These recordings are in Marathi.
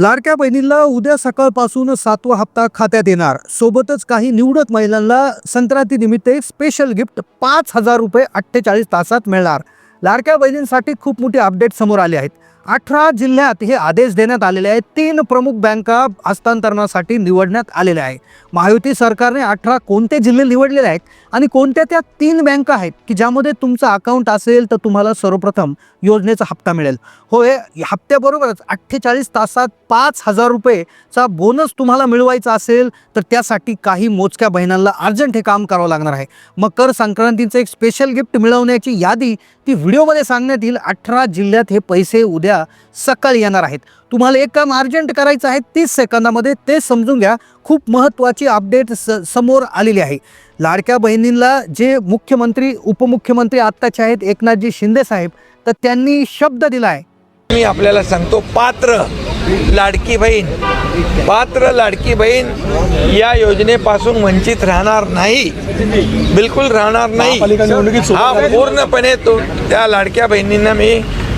लाडक्या बहिणींना उद्या सकाळपासून सातवा हप्ता खात्यात येणार. सोबतच काही निवडक महिलांना संक्रांती निमित्त एक स्पेशल गिफ्ट पाच हजार रुपये अठ्ठेचाळीस तासात मिळणार. लाडक्या बहिणींसाठी खूप मोठे अपडेट समोर आले आहेत. अठरा जिल्ह्यात हे आदेश देण्यात आलेले आहेत. तीन प्रमुख बँका हस्तांतरणासाठी निवडण्यात आलेल्या आहे. महायुती सरकारने अठरा कोणते जिल्हे निवडलेले आहेत आणि कोणत्या त्या तीन बँका आहेत की ज्यामध्ये तुमचं अकाउंट असेल तर तुम्हाला सर्वप्रथम योजनेचा हप्ता मिळेल. होय हप्त्याबरोबरच अठ्ठेचाळीस तासात पाच हजार रुपयेचा बोनस तुम्हाला मिळवायचा असेल तर त्यासाठी काही मोजक्या बहिणांना अर्जंट हे काम करावं लागणार आहे. मकर संक्रांतीचं एक स्पेशल गिफ्ट मिळवण्याची यादी ती व्हिडिओमध्ये सांगण्यात येईल. अठरा जिल्ह्यात हे पैसे उद्या सकाळी येणार आहेत. तुम्हाला एक काम अर्जंट करायचं आहे तीस सेकंदामध्ये ते समजून घ्या. खूप महत्त्वाची अपडेट स समोर आलेली आहे. लाडक्या बहिणींना जे मुख्यमंत्री उपमुख्यमंत्री आत्ताचे आहेत एकनाथजी शिंदे साहेब तर त्यांनी शब्द दिला आहे. मी आपल्याला सांगतो पात्र लाडकी बहीण पात्र लाडकी बहीण या योजनेपासून वंचित राहणार नाही. बिलकुल राहणार नाही. हा पूर्णपणे तो त्या लाडक्या बहिणींना मी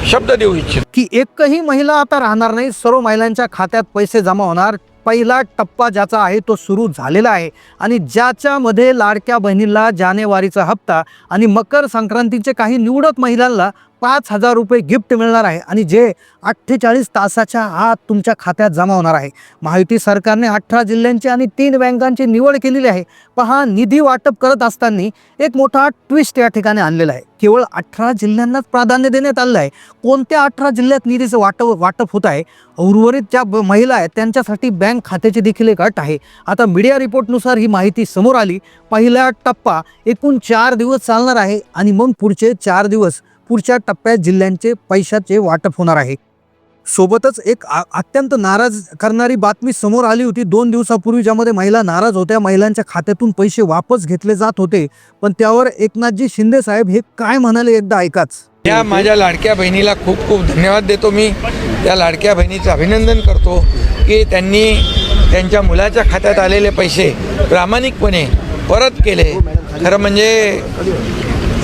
शब्द देऊ इच्छितो. की एकही महिला आता राहणार नाही सर्व महिलांच्या खात्यात पैसे जमा होणार पहिला टप्पा ज्याचा आहे तो सुरू झालेला आहे. आणि ज्याच्यामध्ये लाडक्या बहिणीला जानेवारीचा हप्ता आणि मकर संक्रांतीचे काही निवडक महिलांना पाच हजार रुपये गिफ्ट मिळणार आहे. आणि जे अठ्ठेचाळीस तासाच्या आत तुमच्या खात्यात जमा होणार आहे. महायुती सरकारने अठरा जिल्ह्यांची आणि तीन बँकांची निवड केलेली आहे. पहा निधी वाटप करत असताना एक मोठा ट्विस्ट या ठिकाणी आणलेला आहे. केवळ अठरा जिल्ह्यांनाच प्राधान्य देण्यात आलेलं आहे. कोणत्या अठरा जिल्ह्यात निधीचं वाटप वाटप होत आहे? उर्वरित ज्या महिला आहेत त्यांच्यासाठी बँक खात्याची देखील एक अट आहे. आता मीडिया रिपोर्टनुसार ही माहिती समोर आली. पहिला टप्पा एकूण चार दिवस चालणार आहे आणि मग पुढचे चार दिवस पुढच्या टप्प्यात जिल्ह्यांचे पैशाचे वाटप होणार आहे. सोबतच एक अत्यंत नाराज करणारी बातमी समोर आली होती. दोन दिवसापूर्वी ज्यामध्ये महिला नाराज होत्या. महिलांच्या खात्यातून पैसे वापस घेतले जात होते. पण त्यावर एकनाथजी शिंदे साहेब हे काय म्हणाले एकदा ऐकाच. या माझ्या लाडक्या बहिणीला खूप खूप धन्यवाद देतो मी. त्या लाडक्या बहिणीचं अभिनंदन करतो. की त्यांनी त्यांच्या मुलाच्या खात्यात आलेले पैसे प्रामाणिकपणे परत केले. खरं म्हणजे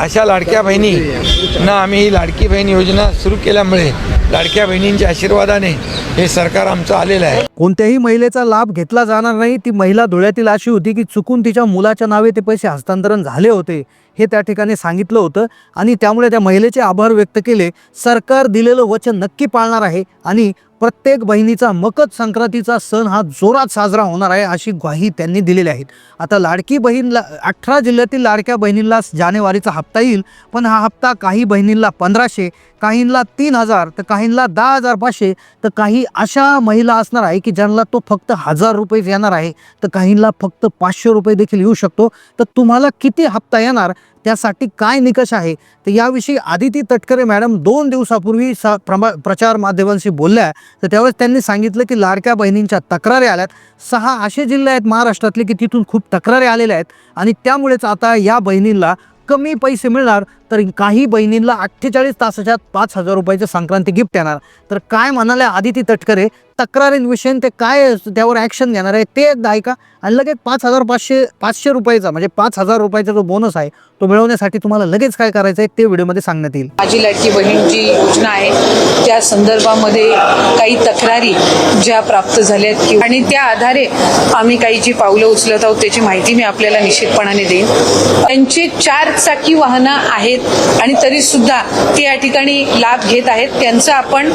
अशा लाडक्या बहिणींना आम्ही ही लाडकी बहीण योजना सुरू केल्यामुळे लाडक्या बहिणींच्या आशीर्वादाने हे सरकार आमचं आलेलं आहे. कोणत्याही महिलेचा लाभ घेतला जाणार नाही. ती महिला धुळ्यातील अशी होती की चुकून तिच्या मुलाच्या नावे ते पैसे हस्तांतरण झाले होते हे त्या ठिकाणी सांगितलं होतं आणि त्यामुळे त्या महिलेचे आभार व्यक्त केले. सरकार दिलेलं वचन नक्की पाळणार आहे आणि प्रत्येक बहिणीचा मकर संक्रांतीचा सण हा जोरात साजरा होणार आहे अशी ग्वाही त्यांनी दिलेली आहेत. आता लाडकी बहीणला अठरा जिल्ह्यातील लाडक्या बहिणींना जानेवारीचा हप्ता येईल पण हा हप्ता काही बहिणींना पंधराशे काहींना तीन हजार तर काहींना दहा हजार पाचशे तर काही अशा महिला असणार आहे की ज्यांना तो फक्त हजार रुपये येणार आहे तर काहींना फक्त पाचशे रुपये देखील येऊ शकतो. तर तुम्हाला किती हप्ता येणार? त्यासाठी काय निकष आहे? तर याविषयी आदिती तटकरे मॅडम दोन दिवसापूर्वी सा प्रमा प्रचार माध्यमांशी बोलल्या तर त्यावेळेस त्यांनी सांगितलं की लाडक्या बहिणींच्या तक्रारी आल्यात. सहा असे जिल्हे आहेत महाराष्ट्रातले की तिथून खूप तक्रारी आलेल्या आहेत. आणि त्यामुळेच आता या बहिणींना कमी पैसे मिळणार. तर काही बहिणींना अठ्ठेचाळीस तासाच्या पाच हजार रुपयाचं संक्रांती गिफ्ट येणार. तर काय म्हणाले आदिती तटकरे? तक्रारींविषयी ते काय त्यावर ॲक्शन घेणार आहे ते एकदा ऐका. आणि लगेच पाच हजार पाचशे पाचशे रुपयाचा म्हणजे पाच हजार रुपयाचा जो बोनस आहे तो मिळवण्यासाठी तुम्हाला लगेच काय करायचं आहे ते व्हिडिओमध्ये सांगण्यात येईल. माझी लाडकी बहीण जी योजना आहे. त्या संदर्भामध्ये काही तक्रारी ज्या प्राप्त झाल्या आहेत आणि त्या आधारे आम्ही काही जी पावलं उचलत आहोत त्याची माहिती मी आपल्याला निश्चितपणाने देईन. त्यांची चार चाकी वाहनं आहेत आणि तरी सुद्धा ते या ठिकाणी लाभ घेत आहेत. त्यांचं आपण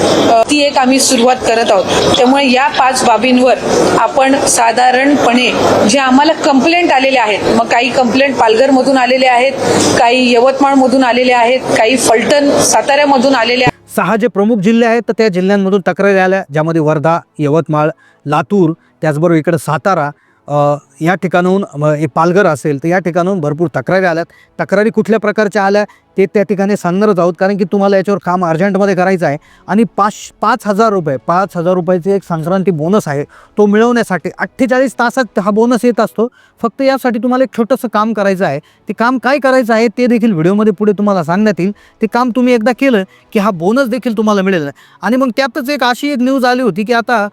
ती एक आम्ही सुरुवात करत आहोत. त्यामुळे या पाच बाबींवर आपण साधारणपणे जे आम्हाला कंप्लेंट आलेले आहेत मग काही कंप्लेंट पालघरमधून आलेले आहेत काही यवतमाळमधून आलेले आहेत काही फलटण साताऱ्यामधून आलेले आहेत. सहा जे प्रमुख जिल्हे आहेत तर त्या जिल्ह्यांमधून तक्रारी आल्या ज्यामध्ये वर्धा यवतमाळ लातूर त्याचबरोबर इकडं सातारा या ठिकाणाहून हे पालघर असेल तर या ठिकाणाहून भरपूर तक्रारी आल्यात. तक्रारी कुठल्या प्रकारच्या आल्या? ते त्या ठिकाणी सांगणारच आहोत. कारण की तुम्हाला याच्यावर काम अर्जंटमध्ये करायचं आहे. आणि पाच पाच हजार रुपये पाच हजार रुपयाचे एक संक्रांती बोनस आहे. तो मिळवण्यासाठी अठ्ठेचाळीस तासात हा बोनस येत असतो. फक्त यासाठी तुम्हाला एक छोटंसं काम करायचं आहे. ते काम काय करायचं आहे ते देखील व्हिडिओमध्ये पुढे तुम्हाला सांगण्यात येईल. ते काम तुम्ही एकदा केलं की हा बोनस देखील तुम्हाला मिळेल. आणि मग त्यातच एक अशी एक न्यूज आली होती की आता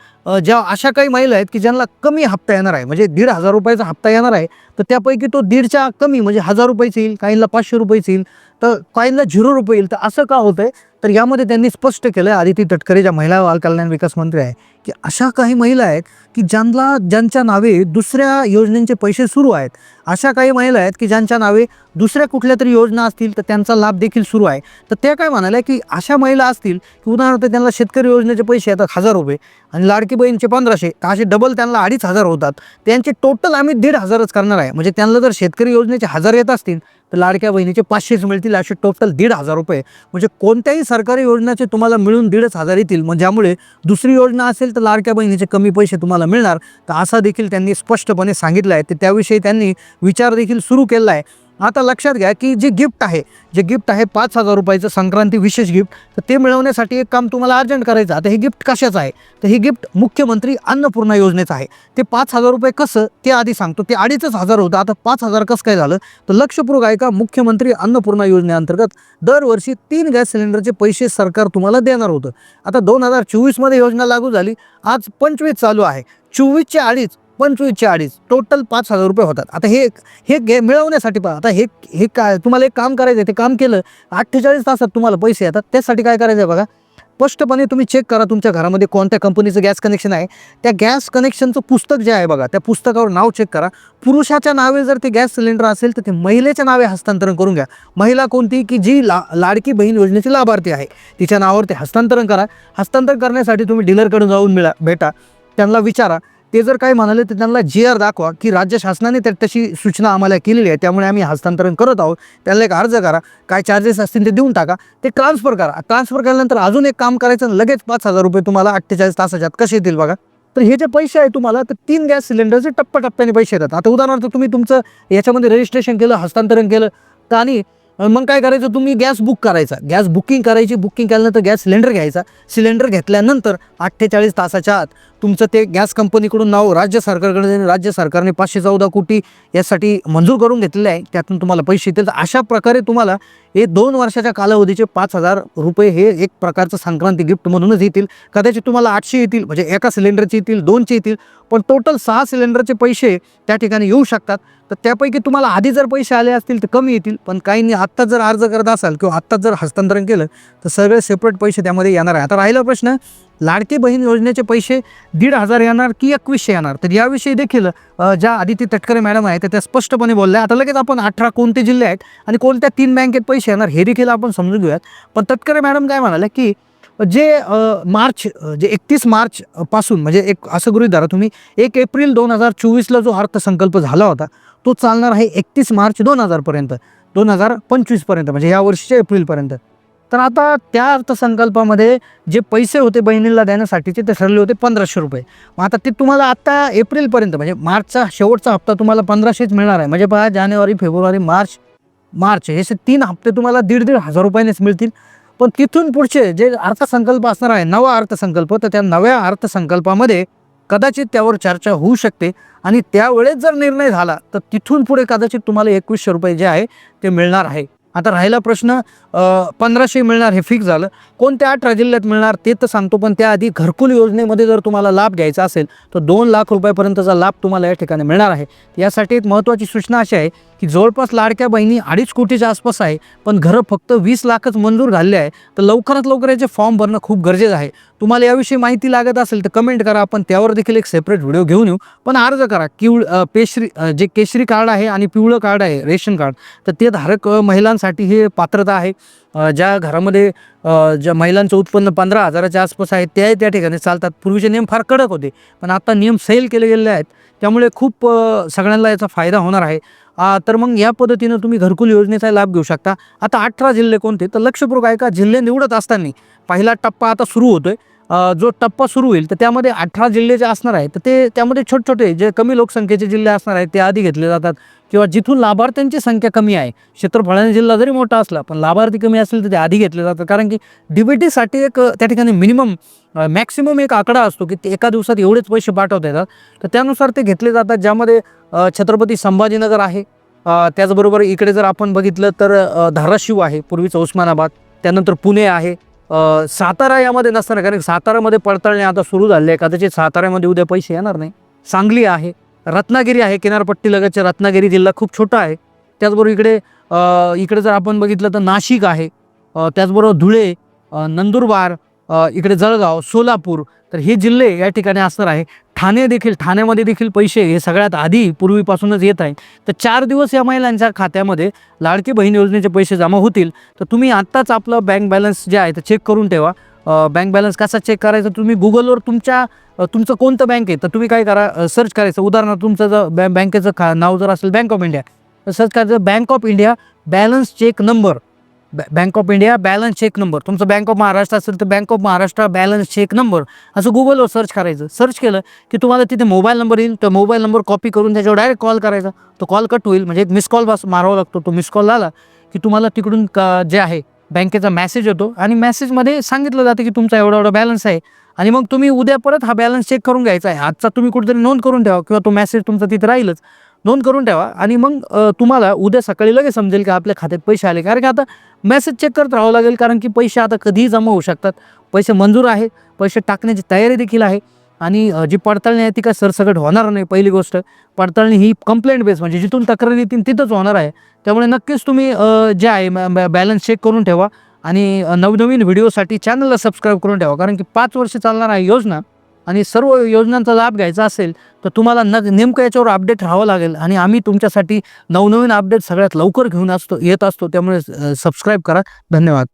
ज्या अशा काही महिला आहेत की ज्यांना कमी हप्ता येणार आहे. म्हणजे दीड हजार रुपयाचा हप्ता येणार आहे. तर त्यापैकी तो दीडच्या कमी म्हणजे हजार रुपयेच येईल काहींना पाचशे रुपयेच येईल तर काहींना झिरो रुपये येईल. तर असं का होतंय? तर यामध्ये त्यांनी स्पष्ट केलं आदिती तटकरे ज्या महिला बाल कल्याण विकास मंत्री आहे की अशा काही महिला आहेत की ज्यांना ज्यांच्या नावे दुसऱ्या योजनेचे पैसे सुरू आहेत. अशा काही महिला आहेत की ज्यांच्या नावे दुसऱ्या कुठल्या तरी योजना असतील तर त्यांचा लाभ देखील सुरू आहे. तर त्या काय म्हणाल्या की अशा महिला असतील की उदाहरणार्थ त्यांना शेतकरी योजनेचे पैसे येतात हजार रुपये आणि लाडकी बहीणचे पंधराशे तर असे डबल त्यांना अडीच हजार होतात. त्यांचे टोटल आम्ही दीड हजारच करणार आहे. म्हणजे त्यांना जर शेतकरी योजनेचे हजार येत असतील तर लाडक्या बहिणीचे पाचशेच मिळतील असे टोटल दीड हजार रुपये. म्हणजे कोणत्याही सरकारी योजनेचे तुम्हाला मिळून दीडच हजार येतील. मग ज्यामुळे दुसरी योजना असेल तर लाडक्या बहिणीचे कमी पैसे तुम्हाला मिळणार. तर असा देखील त्यांनी स्पष्टपणे सांगितलं आहे. तर त्याविषयी त्यांनी विचार देखील सुरू केला आहे. आता लक्षात घ्या की जे गिफ्ट आहे जे गिफ्ट आहे पाच हजार रुपयाचं संक्रांती विशेष गिफ्ट तर ते मिळवण्यासाठी एक काम तुम्हाला अर्जंट करायचं आता हे गिफ्ट कशाचं आहे? तर हे गिफ्ट मुख्यमंत्री अन्नपूर्णा योजनेचं आहे. ते पाच हजार रुपये कसं? ते आधी सांगतो. ते अडीचच हजार होतं. आता पाच हजार कसं काय झालं? तर लक्षपूर्वक आहे का मुख्यमंत्री अन्नपूर्णा योजनेअंतर्गत दरवर्षी तीन गॅस सिलेंडरचे पैसे सरकार तुम्हाला देणार होतं. आता दोन हजार चोवीसमध्ये योजना लागू झाली. आज पंचवीस चालू आहे. चोवीसच्या अडीच पंचवीसचे अडीच टोटल पाच हजार रुपये होतात. आता हे हे घे मिळवण्यासाठी पहा. आता हे हे काय तुम्हाला एक काम करायचं आहे ते काम केलं अठ्ठेचाळीस तासात तुम्हाला पैसे येतात त्यासाठी काय करायचं आहे बघा. स्पष्टपणे तुम्ही चेक करा तुमच्या घरामध्ये कोणत्या कंपनीचं गॅस कनेक्शन आहे. त्या गॅस कनेक्शनचं पुस्तक जे आहे बघा त्या पुस्तकावर नाव चेक करा. पुरुषाच्या नावे जर ते गॅस सिलेंडर असेल तर ते महिलेच्या नावे हस्तांतरण करून घ्या. महिला कोणती की जी ला लाडकी बहीण योजनेची लाभार्थी आहे तिच्या नावावर ते हस्तांतरण करा. हस्तांतरण करण्यासाठी तुम्ही डीलरकडून जाऊन मिळा भेटा. त्यांना विचारा. ते जर काय म्हणाले तर त्यांना जी आर दाखवा की राज्य शासनाने त्या तशी सूचना आम्हाला केलेली आहे. त्यामुळे आम्ही हस्तांतरण करत आहोत. त्यांना एक अर्ज करा. काय चार्जेस असतील ते देऊन टाका. ते ट्रान्सफर करा. ट्रान्सफर केल्यानंतर अजून एक काम करायचं लगेच पाच हजार रुपये तुम्हाला अठ्ठेचाळीस तासाच्यात कसे येतील बघा. तर हे जे पैसे आहे तुम्हाला तर तीन गॅस सिलेंडरचे टप्प्याटप्प्याने पैसे येतात. आता उदाहरणार्थ तुम्ही तुमचं याच्यामध्ये रजिस्ट्रेशन केलं हस्तांतरण केलं तर आणि मग काय करायचं? तुम्ही गॅस बुक करायचा. गॅस बुकिंग करायची. बुकिंग केल्यानंतर गॅस सिलेंडर घ्यायचा. सिलेंडर घेतल्यानंतर अठ्ठेचाळीस तासाच्या आत तुमचं ते गॅस कंपनीकडून नाव राज्य सरकारकडे राज्य सरकारने पाचशे चौदा कोटी यासाठी मंजूर करून घेतलेले आहे. त्यातून तुम्हाला पैसे येतील. तर अशा प्रकारे तुम्हाला हे दोन वर्षाच्या कालावधीचे पाच हजार रुपये हे एक प्रकारचं संक्रांती गिफ्ट म्हणूनच येतील. कदाचित तुम्हाला आठशे येतील म्हणजे एका सिलेंडरचे येतील दोनचे येतील पण टोटल सहा सिलेंडरचे पैसे त्या ठिकाणी येऊ शकतात. तर त्यापैकी तुम्हाला आधी जर पैसे आले असतील तर कमी येतील पण काहींनी आत्ताच जर अर्ज करत असाल किंवा आत्ताच जर हस्तांतरण केलं तर सगळे सेपरेट पैसे त्यामध्ये येणार आहे. आता राहिला प्रश्न लाडके बहीण योजनेचे पैसे दीड हजार येणार की एकवीसशे येणार? तर याविषयी देखील ज्या आदिती तटकरे मॅडम आहेत त्या स्पष्टपणे बोलल्या. आता लगेच आपण अठरा कोणते जिल्हे आहेत आणि कोणत्या तीन बँकेत पैसे येणार हे देखील आपण समजून घेऊयात. पण तटकरे मॅडम काय म्हणाल्या की जे मार्च जे एकतीस मार्च पासून म्हणजे एक असं गृहित धरा तुम्ही एक एप्रिल दोन हजार चोवीसला जो अर्थसंकल्प झाला होता तो चालणार आहे एकतीस मार्च दोन हजारपर्यंत दोन हजार पंचवीसपर्यंत म्हणजे या वर्षीच्या एप्रिलपर्यंत. तर आता त्या अर्थसंकल्पामध्ये जे पैसे होते बहिणीला देण्यासाठीचे ते ठरले होते पंधराशे रुपये. मग आता ते तुम्हाला आत्ता एप्रिलपर्यंत म्हणजे मार्चचा शेवटचा हप्ता तुम्हाला पंधराशेच मिळणार आहे. म्हणजे पहा जानेवारी फेब्रुवारी मार्च मार्च हे असे तीन हप्ते तुम्हाला दीड दीड हजार रुपयानेच मिळतील. पण तिथून पुढचे जे अर्थसंकल्प असणार आहे नवा अर्थसंकल्प तर त्या नव्या अर्थसंकल्पामध्ये कदाचित त्यावर चर्चा होऊ शकते. आणि त्यावेळेस जर निर्णय झाला तर तिथून पुढे कदाचित तुम्हाला एकवीसशे रुपये जे आहे ते मिळणार आहे. आता राहिला प्रश्न पंधराशे मिळणार हे फिक्स झालं. कोणत्या अठरा जिल्ह्यात मिळणार ते तर सांगतो पण त्याआधी घरकुल योजनेमध्ये जर तुम्हाला लाभ घ्यायचा असेल तर दोन लाख रुपयापर्यंतचा लाभ तुम्हाला या ठिकाणी मिळणार आहे. यासाठी एक महत्त्वाची सूचना अशी आहे की जवळपास लाडक्या बहिणी अडीच कोटीच्या आसपास आहे पण घरं फक्त वीस लाखच मंजूर झाले आहे तर लवकरात लवकर याचे फॉर्म भरणं खूप गरजेचं आहे. तुम्हाला याविषयी माहिती लागत असेल तर कमेंट करा आपण त्यावर देखील एक सेपरेट व्हिडिओ घेऊन येऊ. पण अर्ज करा किवळ पेशरी जे केशरी कार्ड आहे आणि पिवळं कार्ड आहे रेशन कार्ड तर ते धारक महिलांसाठी हे पात्रता आहे. ज्या घरामध्ये ज्या महिलांचं उत्पन्न पंधरा हजाराच्या आसपास आहे ते त्या ठिकाणी चालतात. पूर्वीचे नियम फार कडक होते पण आता नियम सैल केले गेलेले आहेत. त्यामुळे खूप सगळ्यांना याचा फायदा होणार आहे. तर मग या पद्धतीनं तुम्ही घरकुल योजनेचा लाभ घेऊ शकता. आता अठरा जिल्हे कोणते? तर लक्षपूर्वक ऐका जिल्हे निवडत असताना पहिला टप्पा आता सुरू होतोय. आहे जो टप्पा सुरू होईल तर त्यामध्ये अठरा जिल्हे जे असणार आहे तर ते त्यामध्ये छोटे छोटे जे कमी लोकसंख्येचे जिल्हे असणार आहेत ते आधी घेतले जातात. किंवा जिथून लाभार्थ्यांची संख्या कमी आहे क्षेत्रफळाने जिल्हा जरी मोठा असला पण लाभार्थी कमी असेल तर ते आधी घेतले जातात. कारण की डीबीटीसाठी एक त्या ठिकाणी मिनिमम मॅक्सिमम एक आकडा असतो की ते एका दिवसात एवढेच पैसे पाठवता येतात. तर त्यानुसार ते घेतले जातात ज्यामध्ये छत्रपती संभाजीनगर आहे. त्याचबरोबर इकडे जर आपण बघितलं तर धाराशिव आहे पूर्वीचं उस्मानाबाद त्यानंतर पुणे आहे. सातारा यामध्ये नसणार कारण सातारामध्ये पडताळणी आता सुरू झाली आहे. कदाचित साताऱ्यामध्ये उद्या पैसे येणार नाही. सांगली आहे रत्नागिरी आहे किनारपट्टी लगतच्या रत्नागिरी जिल्हा खूप छोटा आहे. त्याचबरोबर इकडे इकडे जर आपण बघितलं तर नाशिक आहे. त्याचबरोबर धुळे नंदुरबार इकडे जळगाव सोलापूर तर हे जिल्हे या ठिकाणी असणार आहे. ठाणे देखील ठाण्यामध्ये देखील पैसे हे सगळ्यात आधी पूर्वीपासूनच येत आहे. तर चार दिवस या महिलांच्या खात्यामध्ये लाडकी बहीण योजनेचे पैसे जमा होतील. तर तुम्ही आत्ताच आपलं बँक बॅलन्स जे आहे ते चेक करून ठेवा. बँक बॅलन्स कसा चेक करायचा? तुम्ही गुगलवर तुमच्या तुमचं कोणतं बँक आहे? तर तुम्ही काय करा? सर्च करायचं. उदाहरणार्थ तुमचं जर बॅ बँकेचं खा नाव जर असेल बँक ऑफ इंडिया तर सर्च करायचं bank of India balance check number bank of India balance check number तुमचं बँक ऑफ महाराष्ट्र असेल तर bank of Maharashtra balance check number असं गुगलवर सर्च करायचं. सर्च केलं की तुम्हाला तिथे मोबाईल नंबर येईल. तो मोबाईल नंबर कॉपी करून त्याच्यावर डायरेक्ट कॉल करायचा. तो कॉल कट होईल. म्हणजे एक मिस कॉल बस मारावा लागतो. तो मिस कॉल आला की तुम्हाला तिकडून का जे आहे बँकेचा मेसेज येतो. आणि मेसेजमध्ये सांगितलं जातं की तुमचा एवढा एवढा बॅलन्स आहे. आणि मग तुम्ही उद्या परत हा बॅलन्स चेक करून घ्यायचा आहे. आजचा तुम्ही कुठेतरी नोंद करून ठेवा किंवा तो मेसेज तुमचा तिथे राहीलच. नोंद करून ठेवा. आणि मग तुम्हाला उद्या सकाळी लगेच समजेल की आपल्या खात्यात पैसे आले. कारण की आता मेसेज चेक करत राहावं लागेल. कारण की पैसे आता कधीही जमा होऊ शकतात. पैसे मंजूर आहे पैसे टाकण्याची तयारी देखील आहे. आणि जी पडताळणी आहे ती काय सरसकट होणार नाही पहिली गोष्ट. पडताळणी ही कंप्लेंट बेस म्हणजे जिथून तक्रार येतील तिथंच होणार आहे. त्यामुळे नक्कीच तुम्ही जे आहे बॅलन्स चेक करून ठेवा. आणि नवनवीन व्हिडिओसाठी चॅनलला सबस्क्राईब करून ठेवा. कारण की पाच वर्ष चालणार आहे योजना. आणि सर्व योजनांचा लाभ घ्यायचा असेल तर तुम्हाला न नेमकं याच्यावर अपडेट राहावं लागेल आणि आम्ही तुमच्यासाठी नवनवीन अपडेट सगळ्यात लवकर घेऊन असतो येत असतो. त्यामुळे सबस्क्राईब करा. धन्यवाद.